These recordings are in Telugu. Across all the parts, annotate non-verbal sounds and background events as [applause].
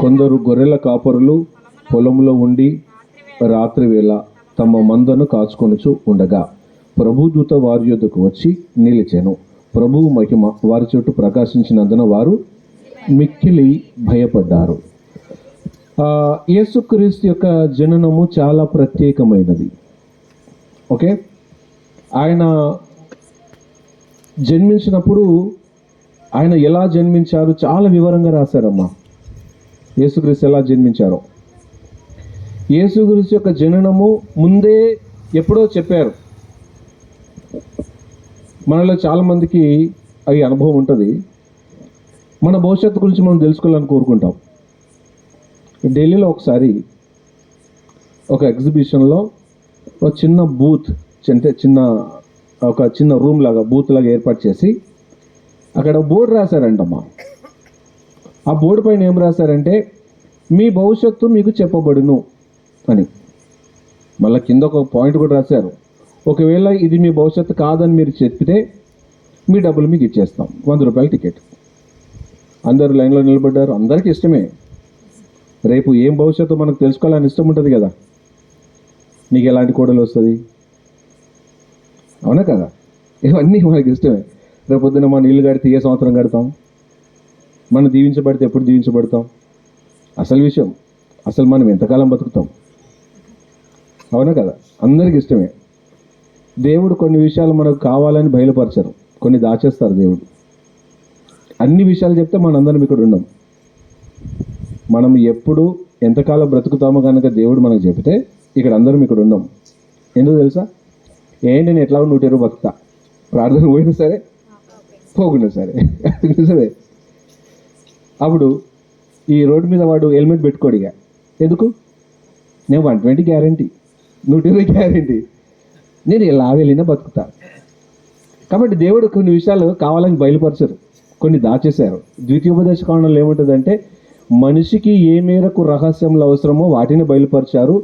కొందరు గొర్రెల కాపరులు పొలంలో ఉండి రాత్రి వేళ తమ మందను కాచుకొనుచు ఉండగా ప్రభుదూత వారి యొద్దకు వచ్చి నిలిచెను. ప్రభువు మహిమ వారి చుట్టూ ప్రకాశించినందున వారు మిక్కిలి భయపడ్డారు. యేసుక్రీస్తు యొక్క జననము చాలా ప్రత్యేకమైనది. ఓకే? ఆయన జన్మించినప్పుడు ఆయన ఎలా జన్మించారు? చాలా వివరంగా రాశారమ్మా. యేసుక్రీస్తు ఎలా జన్మించారో. యేసుక్రీస్తు యొక్క జననము ముందే ఎప్పుడో చెప్పారు. మనలో చాలామందికి అవి అనుభవం ఉంటుంది. మన భవిష్యత్తు గురించి మనం తెలుసుకోవాలని కోరుకుంటాం. ఢిల్లీలో ఒకసారి ఒక ఎగ్జిబిషన్లో ఒక చిన్న బూత్ అంటే చిన్న ఒక చిన్న రూమ్ లాగా బూత్ లాగా ఏర్పాటు చేసి అక్కడ బోర్డు రాశారంటమ్మా. ఆ బోర్డు పైన ఏం రాశారంటే మీ భవిష్యత్తు మీకు చెప్పబడును అని. మళ్ళీ కింద ఒక పాయింట్ కూడా రాశారు. ఒకవేళ ఇది మీ భవిష్యత్తు కాదని మీరు చెప్పితే మీ డబ్బులు మీకు ఇచ్చేస్తాం. వంద రూపాయల టికెట్. అందరు లైన్లో నిలబడ్డారు. అందరికీ ఇష్టమే. రేపు ఏం భవిష్యత్తు మనకు తెలుసుకోవాలని ఇష్టం ఉంటుంది కదా. నీకు ఎలాంటి కోడలు వస్తుంది? అవునా కదా? ఇవన్నీ మనకి ఇష్టమే. రేపు మన ఇల్లు కడితే ఏ సంవత్సరం కడతాం. మనం దీవించబడితే ఎప్పుడు దీవించబడతాం? అసలు విషయం. అసలు మనం ఎంతకాలం బతుకుతాం? అవునా కదా? అందరికి ఇష్టమే. దేవుడు కొన్ని విషయాలు మనకు కావాలని బయలుపరచరు. కొన్ని దాచేస్తారు దేవుడు. అన్ని విషయాలు చెప్తే మనందరం ఇక్కడ ఉండం. మనం ఎప్పుడు ఎంతకాలం బ్రతుకుతామో కనుక దేవుడు మనకు చెబితే ఇక్కడ అందరం ఇక్కడ ఉండం. ఎందుకు తెలుసా? ఏంటి నేను ఎట్లా నూట ఇరవై బతుకుతా? ప్రార్థన పోయినా సరే పోకుండా సరే. [laughs] నిజమే అప్పుడు ఈ రోడ్డు మీద వాడు హెల్మెట్ పెట్టుకోడు ఇక ఎందుకు? నేను వన్ ట్వంటీ గ్యారంటీ నూట ఇరవై గ్యారంటీ. నేను ఎలా వెళ్ళినా బతుకుతా. కాబట్టి దేవుడు కొన్ని విషయాలు కావాలని బయలుపరచరు కొన్ని దాచేశారు. ద్వితీయోపదేశ కాండంలో ఏముంటుందంటే మనిషికి ఏ మేరకు రహస్యములు అవసరమో వాటిని బయలుపరిచారు.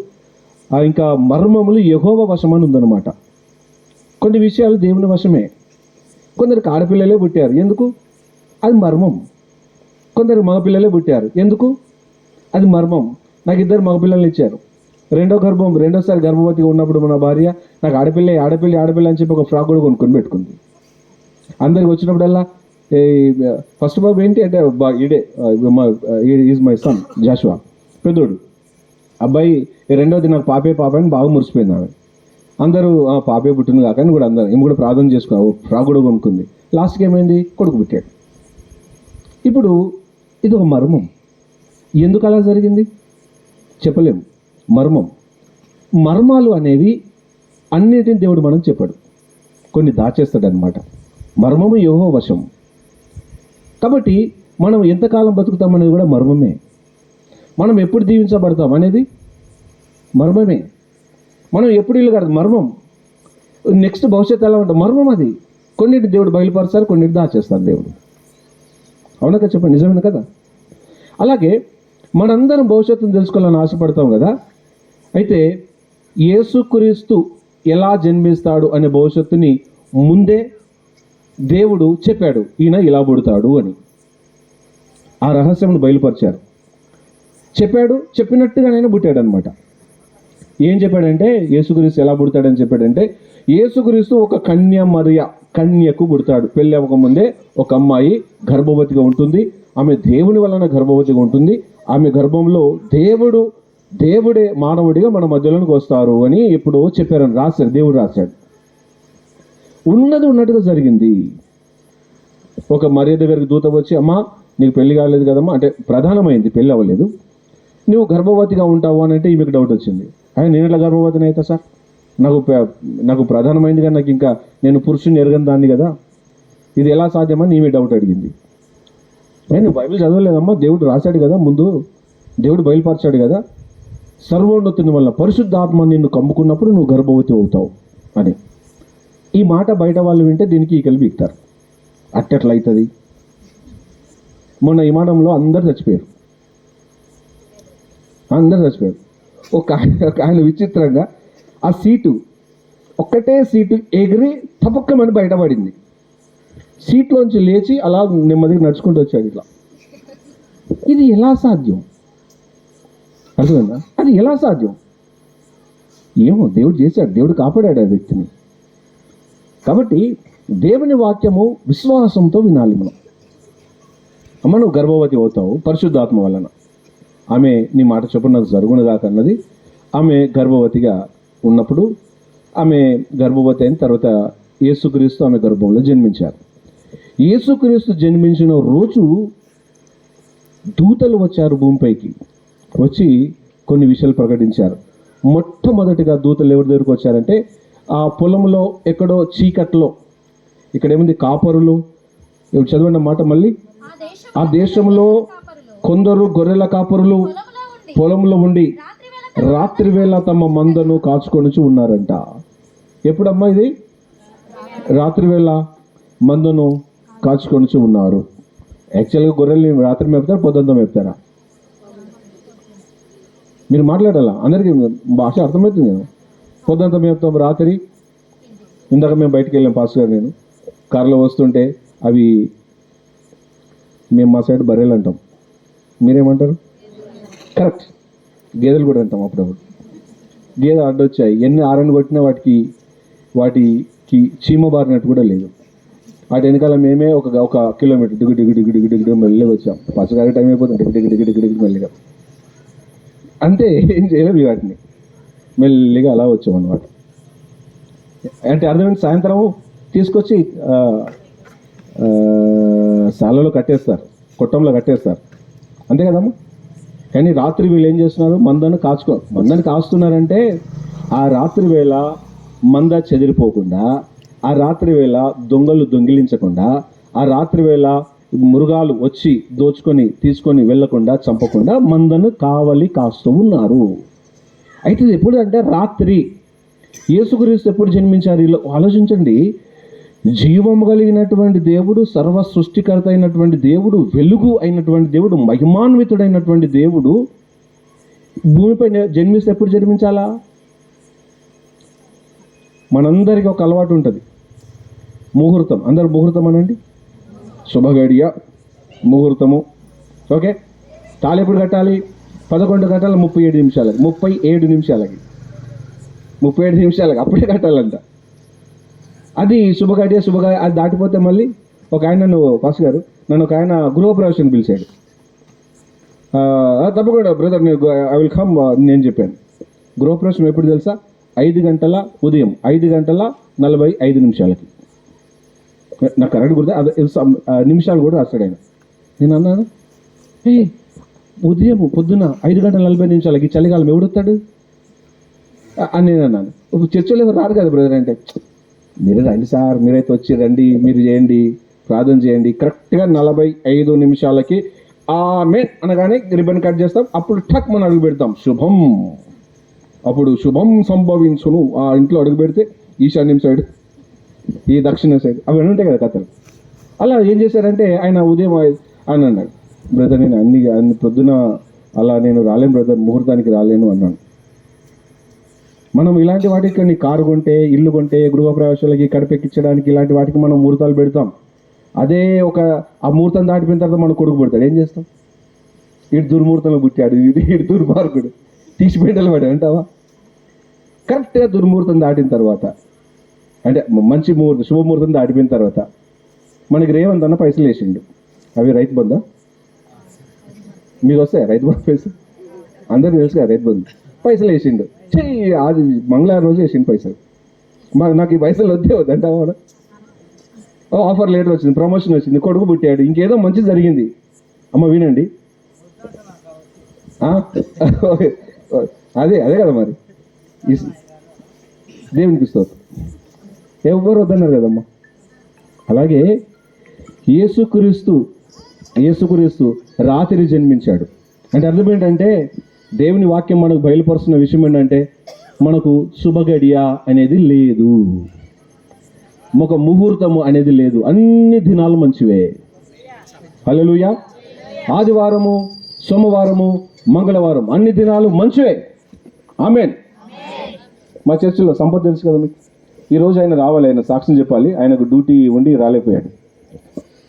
ఆ ఇంకా మర్మములు యహోవ వశమని ఉందన్నమాట. కొన్ని విషయాలు దేవుని వశమే. కొందరికి ఆడపిల్లలే పుట్టారు. ఎందుకు? అది మర్మం. కొందరు మగపిల్లలే పుట్టారు. ఎందుకు? అది మర్మం. నాకు ఇద్దరు మగపిల్లల్ని ఇచ్చారు. రెండో గర్భం రెండోసారి గర్భవతిగా ఉన్నప్పుడు మన భార్య నాకు ఆడపిల్ల ఆడపిల్ల ఆడపిల్ల అని చెప్పి ఒక ఫ్రాక్ కూడా కొనుక్కొని పెట్టుకుంది. అందరికి వచ్చినప్పుడల్లా ఫస్ట్ బాబు ఏంటి అంటే బా- ఈడే ఈజ్ మై సన్ జాషువా పెద్దోడు. అబ్బాయి ఈ రెండోది నాకు పాపే పాప అని బాగా మురిసిపోయింది ఆమె. అందరూ "ఆ, పాపే పుట్టింది కాక అని కూడా అందరూ ఏమి కూడా ప్రార్థన చేసుకున్నావు ఫ్రాక్ కూడా కొనుక్కుంది. లాస్ట్కి ఏమైంది? కొడుకు పుట్టాడు. ఇప్పుడు ఇది ఒక మర్మం. ఎందుకు అలా జరిగింది? చెప్పలేము. మర్మం. మర్మాలు అనేవి అన్నిటిని దేవుడు మనం చెప్పాడు. కొన్ని దాచేస్తాడనమాట మర్మము యోహో వశం. కాబట్టి మనం ఎంతకాలం బతుకుతాం అనేది కూడా మర్మమే. మనం ఎప్పుడు దీవించబడతాం అనేది మర్మమే. మనం ఎప్పుడు ఇల్లు కాదు మర్మం. నెక్స్ట్ భవిష్యత్తు ఎలా ఉంటుంది మర్మం అది. కొన్నిటి దేవుడు బయలుపరుస్తారు కొన్నిటి దాచేస్తారు దేవుడు. అవునా కదా చెప్పండి నిజమేనా కదా? అలాగే మనందరం భవిష్యత్తును తెలుసుకోవాలని ఆశపడతాం కదా? అయితే యేసుక్రీస్తు ఎలా జన్మిస్తాడు అనే భవిష్యత్తుని ముందే దేవుడు చెప్పాడు ఈయన ఇలా పుడతాడు అని. ఆ రహస్యమును బయలుపరిచారు. చెప్పాడు చెప్పినట్టుగా నేను పుట్టాడు అనమాట ఏం చెప్పాడంటే యేసుక్రీస్తు ఎలా పుడతాడని చెప్పాడంటే యేసుక్రీస్తు ఒక కన్య మరియ కన్యకు పుడతాడు. పెళ్ళి అవ్వకముందే ఒక అమ్మాయి గర్భవతిగా ఉంటుంది. ఆమె దేవుని వలన గర్భవతిగా ఉంటుంది. ఆమె గర్భంలో దేవుడు దేవుడే మానవుడిగా మన మధ్యలోనికి వస్తారు అని ఇప్పుడు చెప్పారని రాశాడు దేవుడు రాశాడు. ఉన్నది ఉన్నట్టుగా జరిగింది. ఒక మర్యాద దగ్గరికి దూత వచ్చి అమ్మా నీకు పెళ్ళి కాలేదు కదమ్మా. అంటే ప్రధానమైంది పెళ్ళి అవ్వలేదు. నువ్వు గర్భవతిగా ఉంటావు అని అంటే ఈమెకు డౌట్ వచ్చింది. ఆయన నేను ఎట్లా గర్భవతిని అవుతా సార్? నాకు నాకు ప్రధానమైనదిగా కానీ నాకు ఇంకా నేను పురుషుని ఎరగని దాన్ని కదా. ఇది ఎలా సాధ్యమని ఈమె డౌట్ అడిగింది. నేను బైబిల్ చదవలేదమ్మా దేవుడు రాశాడు కదా ముందు. దేవుడు బయలుపరిచాడు కదా. సర్వోన్నతుని వల్ల పరిశుద్ధాత్మ నిన్ను కమ్ముకున్నప్పుడు నువ్వు గర్భవతి అవుతావు అని. ఈ మాట బయట వాళ్ళు వింటే దీనికి ఈకలు బీక్తారు. అట్టెట్లా అవుతుంది మొన్న విమానంలో అందరు చచ్చిపోయారు. అందరు చచ్చిపోయారు. ఒక ఆయన ఒక ఆయన విచిత్రంగా ఆ సీటు ఒక్కటే సీటు ఎగిరి తపక్కమని బయటపడింది. సీట్లోంచి లేచి అలా నెమ్మదిగా నడుచుకుంటూ వచ్చాడు ఇట్లా. ఇది ఎలా సాధ్యం? అర్థమైందా? అది ఎలా సాధ్యం? ఏమో దేవుడు చేశాడు దేవుడు కాపాడాడు ఆ వ్యక్తిని. కాబట్టి దేవుని వాక్యము విశ్వాసంతో వినాలి మనం. అమ్మ నువ్వు గర్భవతి అవుతావు పరిశుద్ధాత్మ వలన. ఆమె నీ మాట చొప్పున నాకు జరుగునుగాక అన్నది ఆమె గర్భవతిగా ఉన్నప్పుడు ఆమె గర్భవతి అయిన తర్వాత యేసుక్రీస్తు ఆమె గర్భంలో జన్మించారు. యేసుక్రీస్తు జన్మించిన రోజు దూతలు వచ్చారు భూమిపైకి. వచ్చి కొన్ని విషయాలు ప్రకటించారు. మొట్టమొదటిగా దూతలు ఎవరి దగ్గరకు వచ్చారంటే ఆ పొలంలో ఎక్కడో చీకట్లో ఇక్కడ ఏముంది? కాపరులు. చదవండి మాట మళ్ళీ? ఆ దేశం ఆ దేశంలో కొందరు గొర్రెల కాపరులు పొలంలో ఉండి రాత్రి వేళ తమ మందను కాచుకొని ఉన్నారంట. ఎప్పుడమ్మా ఇది? రాత్రి వేళ మందను కాచుకొనిచి ఉన్నారు. యాక్చువల్గా గొర్రెల్ని రాత్రి మేపుతారా పొద్దుంతా మేపుతారా? మీరు మాట్లాడాలా? అందరికీ భాష అర్థమవుతుంది నేను పొద్దుంతా మేపుతాం రాత్రి. ఇందాక మేము బయటికి వెళ్ళాం పాస్ గారు నేను. కారులో వస్తుంటే అవి మేము మా సైడ్ బర్రెలు అంటాం. మీరేమంటారు? కరెక్ట్. గేదెలు కూడా అంటాం అప్పుడప్పుడు. గేదె అడ్డొచ్చాయి. ఎన్ని ఆరని కొట్టినా వాటికి వాటికి చీమ బారినట్టు కూడా లేదు. వాటి వెనకాల మేమే ఒక ఒక కిలోమీటర్ డిగు డిగు డిగు డిగు డిగు మెల్లిగా వచ్చాం. పచ్చగారి టైం అయిపోతుంది. డిగు డిగు డిగు డిగు మెల్లిగా. అంతే ఏం చేయలేదు వాటిని. మెల్లిగా అలా వచ్చాం అనమాట అంటే అర్థమైంది? సాయంత్రం తీసుకొచ్చి శాలలో కట్టేస్తారు. కొట్టంలో కట్టేస్తారు. అంతే కదమ్మా? కానీ రాత్రి వీళ్ళు ఏం చేస్తున్నారు? మందను కాచుకో మందను కాస్తున్నారంటే ఆ రాత్రి వేళ మంద చెదిరిపోకుండా ఆ రాత్రి వేళ దొంగలు దొంగిలించకుండా ఆ రాత్రి వేళ మృగాలు వచ్చి దోచుకొని తీసుకొని వెళ్ళకుండా చంపకుండా మందను కావలి కాస్తూ ఉన్నారు. అయితే ఇది ఎప్పుడు అంటే రాత్రి. యేసుక్రీస్తు ఎప్పుడు జన్మించారు? ఇలా ఆలోచించండి. జీవము కలిగినటువంటి దేవుడు సర్వ సృష్టికర్త అయినటువంటి దేవుడు వెలుగు అయినటువంటి దేవుడు మహిమాన్వితుడైనటువంటి దేవుడు భూమిపై జన్మిస్తే ఎప్పుడు జన్మించాలా? మనందరికీ ఒక అలవాటు ఉంటుంది. ముహూర్తం. అందరు ముహూర్తం అనండి? శుభగడియ ముహూర్తము. ఓకే? తాళి ఎప్పుడు కట్టాలి? పదకొండు కట్టాలి ముప్పై ఏడు నిమిషాలకి. ముప్పై ఏడు నిమిషాలకి. ముప్పై ఏడు నిమిషాలకి. అప్పుడే కట్టాలంట. అది శుభగడియ శుభకార్య. అది దాటిపోతే మళ్ళీ ఒక ఆయన నన్ను పాస్ గారు నన్ను ఒక ఆయన గృహప్రవేశం పిలిచాడు. తప్పకుండా బ్రదర్ నేను ఐ విల్ కమ్ నేను చెప్పాను. గృహప్రవేశం ఎప్పుడు తెలుసా? ఐదు గంటల ఉదయం ఐదు గంటల నలభై ఐదు నిమిషాలకి. నాకు కరెక్ట్ గుర్తు అదే నిమిషాలు కూడా రాస్తాడు ఆయన. నేను అన్నాను ఏ ఉదయం పొద్దున ఐదు గంటల నలభై నిమిషాలకి చలికాలం ఎవడొస్తాడు? అని నేను అన్నాను. ఇప్పుడు ఎవరు రారు కదా బ్రదర్ అంటే. మీరు రండి సార్ మీరైతే వచ్చి రండి మీరు చేయండి ప్రార్థన చేయండి. కరెక్ట్గా నలభై ఐదు నిమిషాలకి ఆ మెయిన్ అనగానే రిబ్బన్ కట్ చేస్తాం. అప్పుడు టక్ మనం అడుగు పెడతాం. శుభం. అప్పుడు శుభం సంభవించును. ఆ ఇంట్లో అడుగు పెడితే ఈశాన్యం సైడ్ ఈ దక్షిణ సైడ్ అవి ఉంటాయి కదా కథలు. అలా ఏం చేశారంటే ఆయన ఉదయం ఆయన అన్నాడు బ్రదర్ నేను అన్ని అన్ని పొద్దున అలా నేను రాలేను బ్రదర్ ముహూర్తానికి రాలేను అన్నాను మనం ఇలాంటి వాటికి కొన్ని కారు కొంటే ఇల్లు కొంటే గృహప్రవేశాలకి కడిపెక్కించడానికి ఇలాంటి వాటికి మనం ముహూర్తాలు పెడతాం. అదే ఒక ఆ ముహూర్తం దాటిపోయిన తర్వాత మన కొడుకు పెడతాడు. ఏం చేస్తాం? ఇటు దుర్ముహూర్తంలో పుట్టాడు. ఇది ఇటు దుర్మార్గుడు. తీసి పెట్టాలి వాడు అంటావా? కరెక్ట్గా దుర్ముహూర్తం దాటిన తర్వాత అంటే మంచి ముహూర్తం శుభముహూర్తం దాటిపోయిన తర్వాత మనకి రేవంత్ అన్న పైసలు వేసిండు. అవి రైతు బందా? మీరు వస్తాయి? రైతు బంధు పైసలు? అందరికి తెలుసు కదా రైతు బంధు. పైసలు వేసిండు. చెయ్యి అది మంగళవారం రోజు వేసిండు పైసలు. మా నాకు ఈ పైసలు వద్దే వద్దంట వాడు. ఆఫర్ లేటర్ వచ్చింది ప్రమోషన్ వచ్చింది కొడుకు పుట్టాడు ఇంకేదో మంచి జరిగింది. అమ్మ వినండి. అదే అదే కదా మరి. ఈ- దేవునికి స్తోత్రం. ఎవరు వద్దన్నారు కదమ్మా. అలాగే యేసుక్రీస్తు యేసుక్రీస్తు రాత్రి జన్మించాడు. అంటే అర్థం ఏంటంటే దేవుని వాక్యం మనకు బయలుపరుస్తున్న విషయం ఏంటంటే మనకు శుభగడియ అనేది లేదు. ఒక ముహూర్తము అనేది లేదు. అన్ని దినాలు మంచివే. హలోయ ఆదివారము సోమవారము మంగళవారం అన్ని దినాలు మంచివే. ఆమెన్. మా చర్చిలో సంపద తెలుసు కదా మీకు? ఈ రోజు ఆయన రావాలి ఆయన సాక్ష్యం చెప్పాలి ఆయనకు డ్యూటీ ఉండి రాలేకపోయాడు.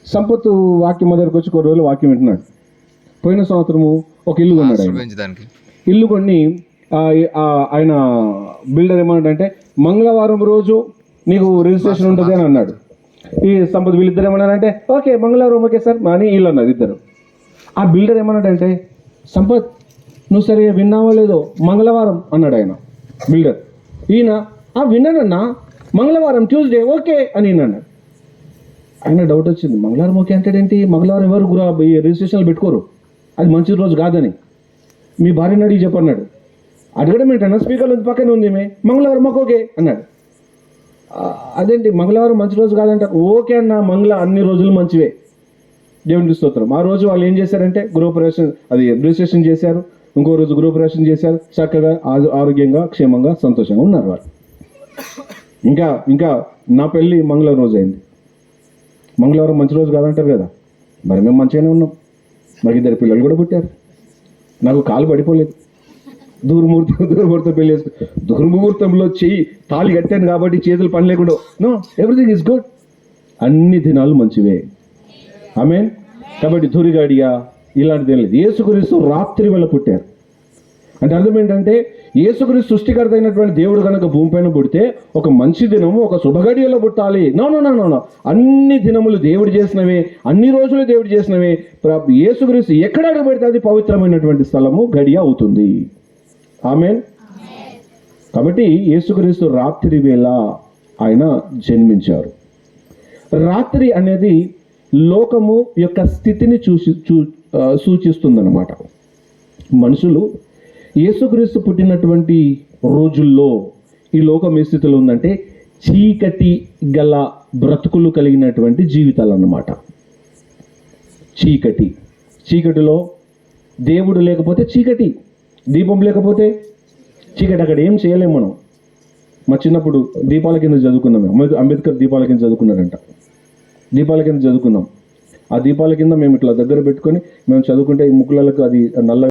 సంపత్ వాక్యం దగ్గరకు వచ్చి కొన్ని రోజులు వాక్యం వింటున్నాడు. పోయిన సంవత్సరము ఒక ఇల్లు కొన్నాడు ఆయన. పెంచడానికి ఇల్లు కొన్ని ఆ, ఆ, ఆయన బిల్డర్ ఏమన్నాడంటే మంగళవారం రోజు నీకు రిజిస్ట్రేషన్ ఉంటుంది అని అన్నాడు. ఈ సంపద వీళ్ళిద్దరు ఏమన్నారంటే ఓకే మంగళవారం ఓకే సార్ అని వీళ్ళు అన్నారు ఇద్దరు. ఆ బిల్డర్ ఏమన్నాడంటే సంపత్ నువ్వు సరిగా విన్నావో లేదో మంగళవారం అన్నాడు ఆయన బిల్డర్. ఈయన ఆ విన్నానన్నా మంగళవారం ట్యూస్డే ఓకే అని ఈయన అన్నాడు. ఆయన డౌట్ వచ్చింది మంగళవారం ఓకే అంటాడేంటి? మంగళవారం ఎవరు గురా ఈ రిజిస్ట్రేషన్లు పెట్టుకోరు? అది మంచి రోజు కాదని. మీ భార్యని అడిగి చెప్పన్నాడు అడగడం ఏంటన్నా? స్పీకర్లో పక్కనే ఉంది మే. మంగళవారం మాకు ఓకే అన్నాడు. అదేంటి? మంగళవారం మంచి రోజు కాదంట. ఓకే అన్న మంగళ అన్ని రోజులు మంచివే. దేవునికి స్తోత్రం. ఆ రోజు వాళ్ళు ఏం చేశారంటే గృహప్రవేశం అది రిజిస్ట్రేషన్ చేశారు. ఇంకో రోజు గృహప్రవేశం చేశారు. చక్కగా ఆరోగ్యంగా క్షేమంగా సంతోషంగా ఉన్నారు వాళ్ళు. ఇంకా ఇంకా నా పెళ్ళి మంగళవారం రోజు అయింది. మంగళవారం మంచి రోజు కాదంటారు కదా. మరి మేము మంచిగానే ఉన్నాం. నాకు ఇద్దరు పిల్లలు కూడా పుట్టారు. నాకు కాలు పడిపోలేదు. దూర్ముహూర్తం దూరముహూర్తం పెళ్ళి చేసుకు దుర్ముహూర్తంలో చెయ్యి తాళి కట్టాను కాబట్టి చేతులు పని లేకుండా నో ఎవ్రీథింగ్ ఇస్ గుడ్ అన్ని దినాలు మంచివే. ఆమె కాబట్టి ధురిగాడియా ఇలాంటిది ఏం లేదు. యేసుక్రీస్తు రాత్రి వేళ పుట్టారు. అంటే అర్థం ఏంటంటే యేసుక్రీస్తు సృష్టికర్త అయినటువంటి దేవుడు కనుక భూమిపైన పుడితే ఒక మంచి దినము ఒక శుభగడియలో పుట్టాలి. నో నో నో నో అన్ని దినములు దేవుడు చేసినవే అన్ని రోజులు దేవుడు చేసినవే. ప్ర- ఎక్కడ అడుగు పెడితే అది పవిత్రమైనటువంటి స్థలము గడియ అవుతుంది. ఆమెన్ కాబట్టి ఏసుక్రీస్తు రాత్రి వేళ ఆయన జన్మించారు. రాత్రి అనేది లోకము యొక్క స్థితిని చూసి చూ సూచిస్తుందన్నమాట. మనుషులు యేసుక్రీస్తు పుట్టినటువంటి రోజుల్లో ఈ లోకం ఏ స్థితిలో ఉందంటే చీకటి గల బ్రతుకులు కలిగినటువంటి జీవితాలు అన్నమాట చీకటి. చీకటిలో దేవుడు లేకపోతే చీకటి దీపం లేకపోతే చీకటి. అక్కడ ఏం చేయలేము మనం. మా చిన్నప్పుడు దీపాల కింద చదువుకున్నాం అంబేద్- అంబేద్కర్ దీపాల కింద చదువుకున్నారంట. దీపాల కింద చదువుకున్నాం. ఆ దీపాల కింద మేము ఇట్లా దగ్గర పెట్టుకొని మేము చదువుకుంటే ఈ ముక్కులకు అది నల్ల